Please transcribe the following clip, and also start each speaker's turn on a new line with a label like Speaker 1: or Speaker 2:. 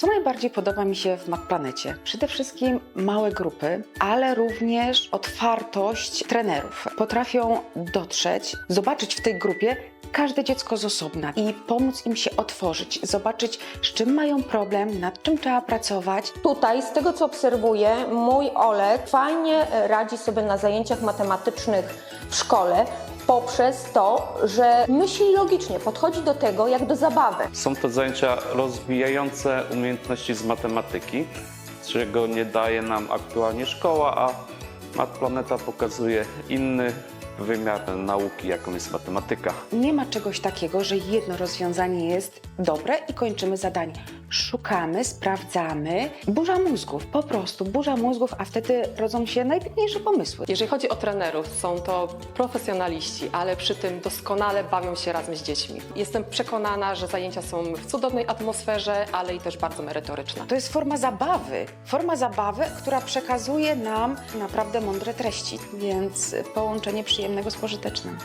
Speaker 1: Co najbardziej podoba mi się w MacPlanecie? Przede wszystkim małe grupy, ale również otwartość trenerów. Potrafią dotrzeć, zobaczyć w tej grupie każde dziecko z osobna i pomóc im się otworzyć, zobaczyć z czym mają problem, nad czym trzeba pracować.
Speaker 2: Tutaj, z tego co obserwuję, mój Olek fajnie radzi sobie na zajęciach matematycznych w szkole poprzez to, że myśli logicznie, podchodzi do tego jak do zabawy.
Speaker 3: Są to zajęcia rozwijające umiejętności z matematyki, czego nie daje nam aktualnie szkoła, a Mat Planeta pokazuje inny wymiar nauki, jaką jest matematyka.
Speaker 1: Nie ma czegoś takiego, że jedno rozwiązanie jest dobre i kończymy zadanie. Szukamy, sprawdzamy. Burza mózgów, po prostu burza mózgów, a wtedy rodzą się najpiękniejsze pomysły.
Speaker 4: Jeżeli chodzi o trenerów, są to profesjonaliści, ale przy tym doskonale bawią się razem z dziećmi. Jestem przekonana, że zajęcia są w cudownej atmosferze, ale i też bardzo merytoryczne.
Speaker 1: To jest forma zabawy. Forma zabawy, która przekazuje nam naprawdę mądre treści, więc połączenie przyjemnego z pożytecznym.